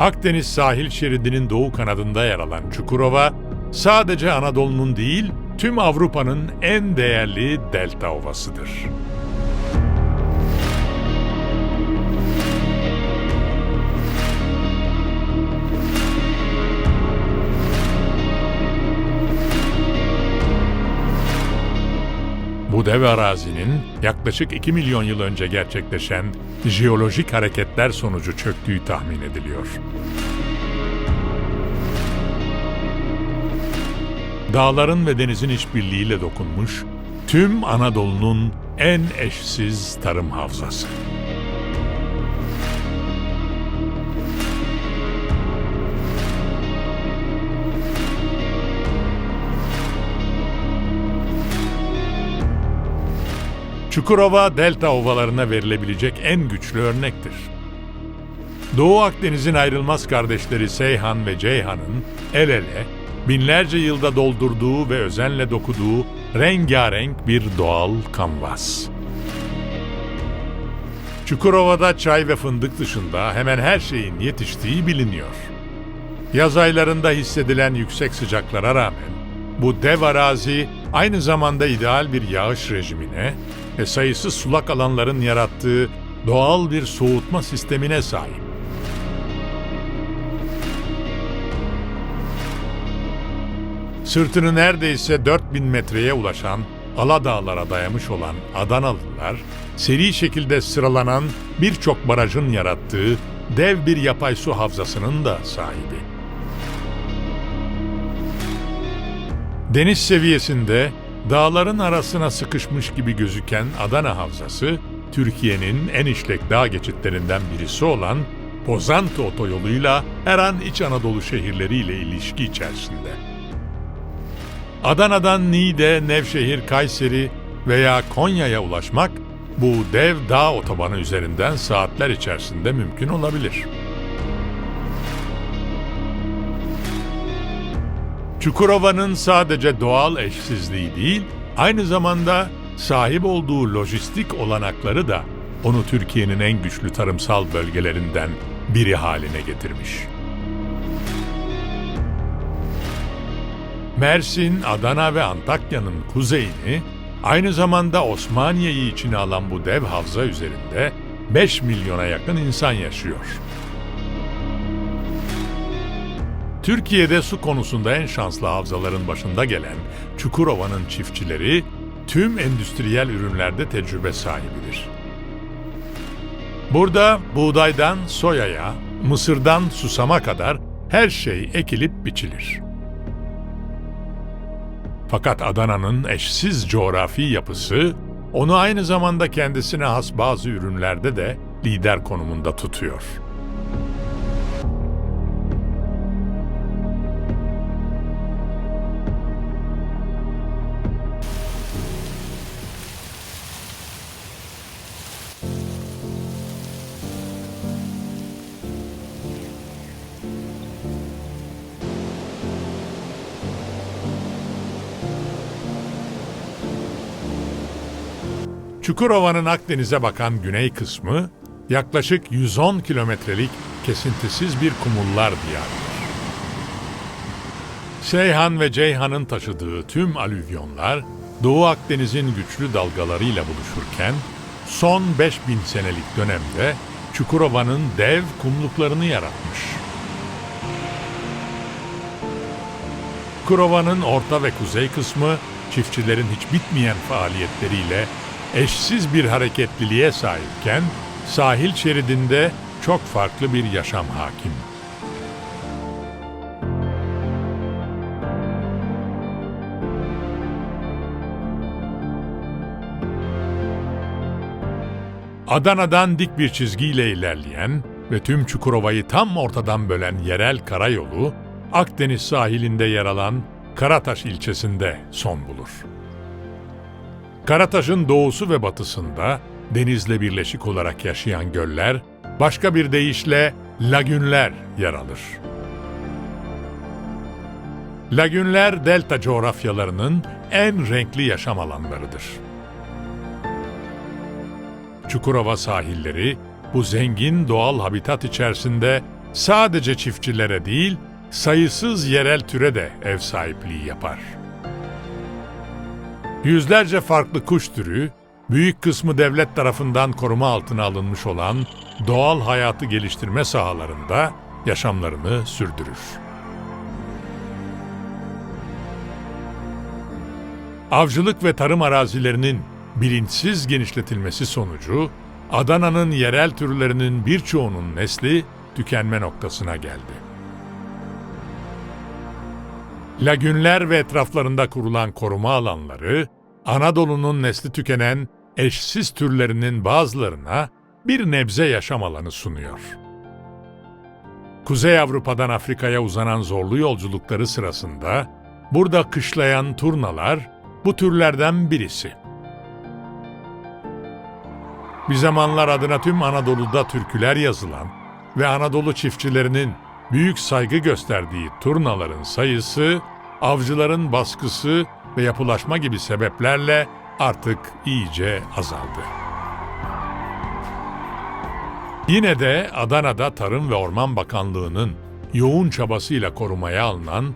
Akdeniz sahil şeridinin doğu kanadında yer alan Çukurova, sadece Anadolu'nun değil, tüm Avrupa'nın en değerli delta ovasıdır. Bu dev arazinin yaklaşık 2 milyon yıl önce gerçekleşen jeolojik hareketler sonucu çöktüğü tahmin ediliyor. Dağların ve denizin işbirliğiyle dokunmuş tüm Anadolu'nun en eşsiz tarım havzası. Çukurova delta ovalarına verilebilecek en güçlü örnektir. Doğu Akdeniz'in ayrılmaz kardeşleri Seyhan ve Ceyhan'ın el ele binlerce yılda doldurduğu ve özenle dokuduğu rengarenk bir doğal kanvas. Çukurova'da çay ve fındık dışında hemen her şeyin yetiştiği biliniyor. Yaz aylarında hissedilen yüksek sıcaklara rağmen bu dev arazi aynı zamanda ideal bir yağış rejimine ve sayısız sulak alanların yarattığı doğal bir soğutma sistemine sahip. Sırtını neredeyse 4000 metreye ulaşan Aladağlara dayamış olan Adanalılar, seri şekilde sıralanan birçok barajın yarattığı dev bir yapay su havzasının da sahibi. Deniz seviyesinde dağların arasına sıkışmış gibi gözüken Adana Havzası, Türkiye'nin en işlek dağ geçitlerinden birisi olan Pozantı otoyoluyla her an İç Anadolu şehirleriyle ilişki içerisinde. Adana'dan Niğde, Nevşehir, Kayseri veya Konya'ya ulaşmak bu dev dağ otobanı üzerinden saatler içerisinde mümkün olabilir. Çukurova'nın sadece doğal eşsizliği değil, aynı zamanda sahip olduğu lojistik olanakları da onu Türkiye'nin en güçlü tarımsal bölgelerinden biri haline getirmiş. Mersin, Adana ve Antakya'nın kuzeyini, aynı zamanda Osmaniye'yi içine alan bu dev havza üzerinde 5 milyona yakın insan yaşıyor. Türkiye'de su konusunda en şanslı havzaların başında gelen Çukurova'nın çiftçileri tüm endüstriyel ürünlerde tecrübe sahibidir. Burada buğdaydan soyaya, mısırdan susama kadar her şey ekilip biçilir. Fakat Adana'nın eşsiz coğrafi yapısı onu aynı zamanda kendisine has bazı ürünlerde de lider konumunda tutuyor. Çukurova'nın Akdeniz'e bakan güney kısmı yaklaşık 110 kilometrelik kesintisiz bir kumullar diyarıdır. Seyhan ve Ceyhan'ın taşıdığı tüm alüvyonlar Doğu Akdeniz'in güçlü dalgalarıyla buluşurken son 5000 senelik dönemde Çukurova'nın dev kumluklarını yaratmış. Çukurova'nın orta ve kuzey kısmı çiftçilerin hiç bitmeyen faaliyetleriyle eşsiz bir hareketliliğe sahipken sahil şeridinde çok farklı bir yaşam hakim. Adana'dan dik bir çizgiyle ilerleyen ve tüm Çukurova'yı tam ortadan bölen yerel karayolu, Akdeniz sahilinde yer alan Karataş ilçesinde son bulur. Karataş'ın doğusu ve batısında denizle birleşik olarak yaşayan göller, başka bir deyişle lagünler yer alır. Lagünler delta coğrafyalarının en renkli yaşam alanlarıdır. Çukurova sahilleri bu zengin doğal habitat içerisinde sadece çiftçilere değil, sayısız yerel türe de ev sahipliği yapar. Yüzlerce farklı kuş türü, büyük kısmı devlet tarafından koruma altına alınmış olan doğal hayatı geliştirme sahalarında yaşamlarını sürdürür. Avcılık ve tarım arazilerinin bilinçsiz genişletilmesi sonucu Adana'nın yerel türlerinin birçoğunun nesli tükenme noktasına geldi. Lagünler ve etraflarında kurulan koruma alanları, Anadolu'nun nesli tükenen eşsiz türlerinin bazılarına bir nebze yaşam alanı sunuyor. Kuzey Avrupa'dan Afrika'ya uzanan zorlu yolculukları sırasında burada kışlayan turnalar bu türlerden birisi. Bir zamanlar adına tüm Anadolu'da türküler yazılan ve Anadolu çiftçilerinin büyük saygı gösterdiği turnaların sayısı, avcıların baskısı ve yapılaşma gibi sebeplerle artık iyice azaldı. Yine de Adana'da Tarım ve Orman Bakanlığı'nın yoğun çabasıyla korumaya alınan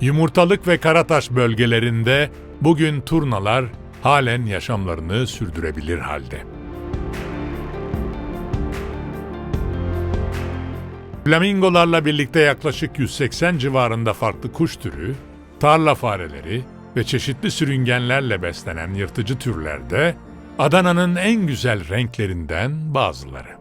Yumurtalık ve Karataş bölgelerinde bugün turnalar halen yaşamlarını sürdürebilir halde. Flamingolarla birlikte yaklaşık 180 civarında farklı kuş türü, tarla fareleri ve çeşitli sürüngenlerle beslenen yırtıcı türlerde Adana'nın en güzel renklerinden bazıları.